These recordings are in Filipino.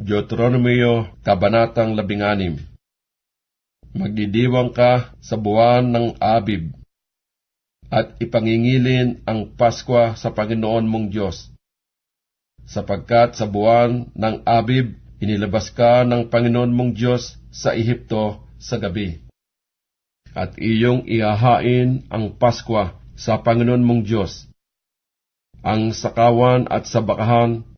Deuteronomio, Kabanatang 16 Magdidiwang ka sa buwan ng Abib, at ipangingilin ang Paskwa sa Panginoon mong Diyos. Sapagkat sa buwan ng Abib, inilabas ka ng Panginoon mong Diyos sa Ehipto sa gabi. At iyong ihahain ang Paskwa sa Panginoon mong Diyos. Ang sakawan at sabakahan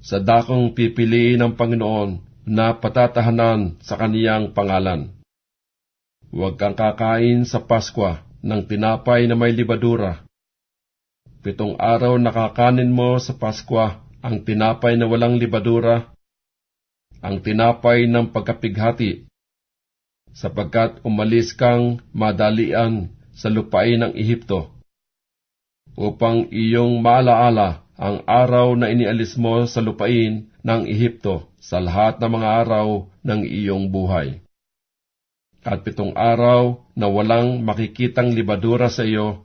sa dakong pipiliin ng Panginoon na patatahanan sa kaniyang pangalan. Huwag kang kakain sa Paskwa ng tinapay na may libadura. Pitong araw nakakanin mo sa Paskwa ang tinapay na walang libadura, ang tinapay ng pagkapighati, sapagkat umalis kang madalian sa lupain ng Ehipto, upang iyong maalaala ang araw na inialis mo sa lupain ng Ehipto sa lahat ng mga araw ng iyong buhay. At pitong araw na walang makikitang libadura sa iyo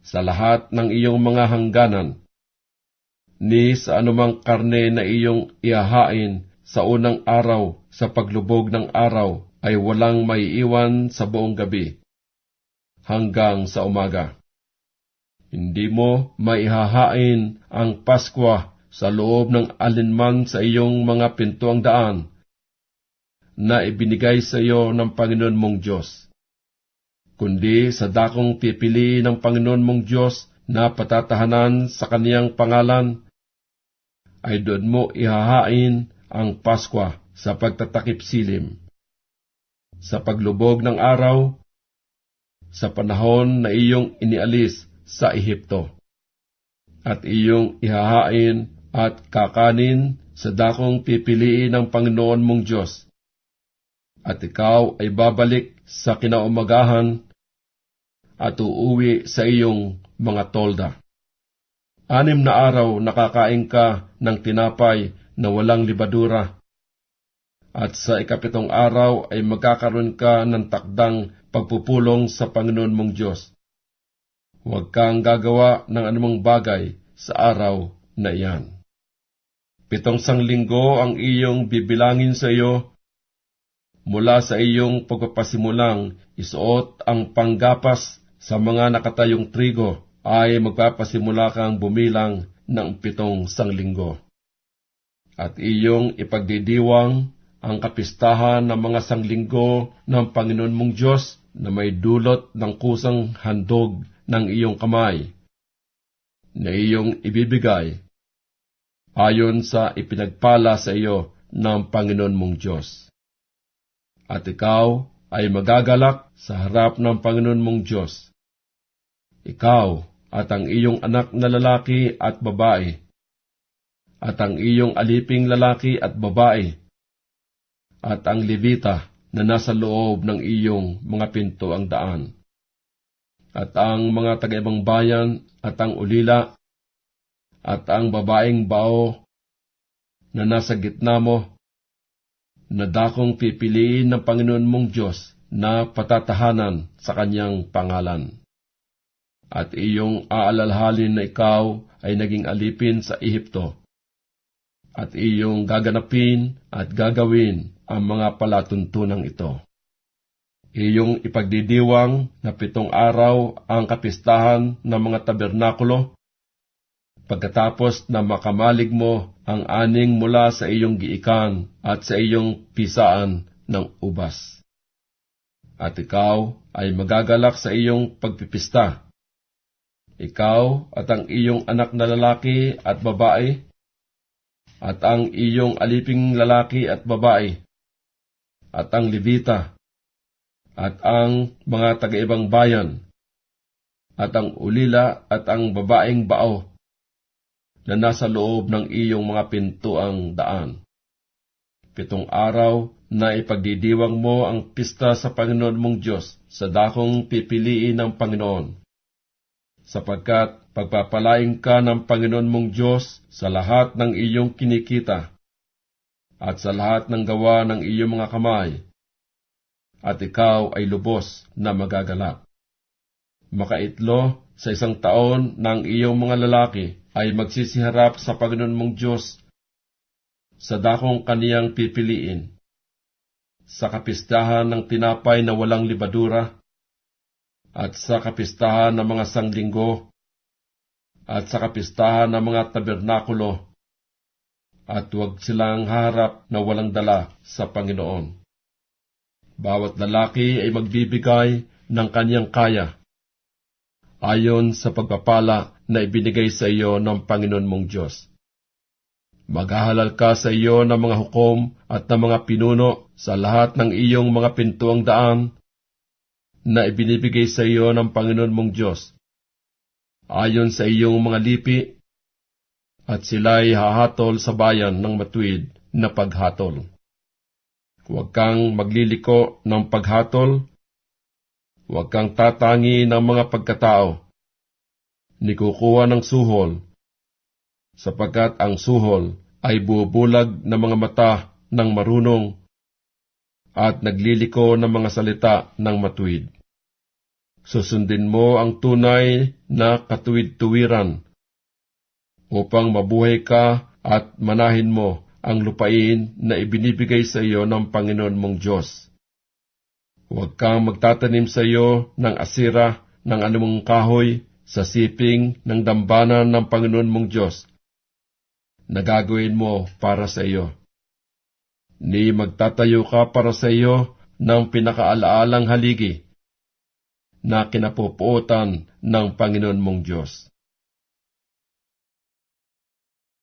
sa lahat ng iyong mga hangganan, ni sa anumang karne na iyong ihahain sa unang araw sa paglubog ng araw ay walang maiiwan sa buong gabi hanggang sa umaga. Hindi mo maihahain ang Paskwa sa loob ng alinman sa iyong mga pintuang daan na ibinigay sa iyo ng Panginoon mong Diyos, kundi sa dakong pipili ng Panginoon mong Diyos na patatahanan sa kaniyang pangalan, ay doon mo ihahain ang Paskwa sa pagtatakip silim. Sa paglubog ng araw, sa panahon na iyong inialis sa Ehipto. At iyong ihahain at kakanin sa dakong pipiliin ng Panginoon mong Diyos. At ikaw ay babalik sa kinaumagahan at uuwi sa iyong mga tolda. Anim na araw nakakain ka ng tinapay na walang libadura. At sa ikapitong araw ay magkakaroon ka ng takdang pagpupulong sa Panginoon mong Diyos Huwag kang gagawa ng anumang bagay sa araw na iyan. Pitong sang linggo ang iyong bibilangin sa iyo. Mula sa iyong pagpapasimulang isuot ang panggapas sa mga nakatayong trigo ay magpapasimula kang bumilang ng pitong sang linggo. At iyong ipagdidiwang ang kapistahan ng mga sanglinggo ng Panginoon mong Diyos na may dulot ng kusang handog ng iyong kamay na iyong ibibigay ayon sa ipinagpala sa iyo ng Panginoon mong Diyos. At ikaw ay magagalak sa harap ng Panginoon mong Diyos. Ikaw at ang iyong anak na lalaki at babae, at ang iyong aliping lalaki at babae, at ang Levita na nasa loob ng iyong mga pinto ang daan at ang mga taga-ibang bayan at ang ulila at ang babaeng bao na nasa gitna mo na dakong pipiliin ng Panginoon mong Diyos na patatahanan sa kanyang pangalan. At iyong aalalhalin na ikaw ay naging alipin sa Ehipto. At iyong gaganapin at gagawin ang mga palatuntunang ito iyong ipagdidiwang na pitong araw ang kapistahan ng mga tabernakulo, pagkatapos na makamalig mo ang aning mula sa iyong giikan at sa iyong pisaan ng ubas. At ikaw ay magagalak sa iyong pagpipista. Ikaw at ang iyong anak na lalaki at babae, at ang iyong aliping lalaki at babae, at ang Levita, at ang mga taga-ibang bayan, at ang ulila at ang babaeng bao na nasa loob ng iyong mga pintuang daan. Pitong araw na ipagdidiwang mo ang pista sa Panginoon mong Diyos sa dakong pipiliin ng Panginoon, sapagkat pagpapalaing ka ng Panginoon mong Diyos sa lahat ng iyong kinikita at sa lahat ng gawa ng iyong mga kamay, at ikaw ay lubos na magagalak. Makaitlo sa isang taon ng iyong mga lalaki ay magsisiharap sa Panginoon mong Diyos sa dakong kaniyang pipiliin, sa kapistahan ng tinapay na walang libadura, at sa kapistahan ng mga sanglinggo, at sa kapistahan ng mga tabernakulo, at huwag silang harap na walang dala sa Panginoon. Bawat lalaki ay magbibigay ng kanyang kaya, ayon sa pagpapala na ibinigay sa iyo ng Panginoon mong Diyos. Maghahalal ka sa iyo ng mga hukom at ng mga pinuno sa lahat ng iyong mga pintuang daan na ibinibigay sa iyo ng Panginoon mong Diyos. Ayon sa iyong mga lipi, at sila'y hahatol sa bayan ng matuwid na paghatol. Huwag kang magliliko ng paghatol, huwag kang tatangi ng mga pagkatao, ni kukuha ng suhol, sapagkat ang suhol ay bubulag ng mga mata ng marunong at nagliliko ng mga salita ng matuwid. Susundin mo ang tunay na katuwid-tuwiran upang mabuhay ka at manahin mo ang lupain na ibinibigay sa iyo ng Panginoon mong Diyos. Huwag kang magtatanim sa iyo ng asira ng anumang kahoy sa siping ng dambanan ng Panginoon mong Diyos na gagawin mo para sa iyo. Ni magtatayo ka para sa iyo ng pinakaalaalang haligi na kinapupuotan ng Panginoon mong Diyos.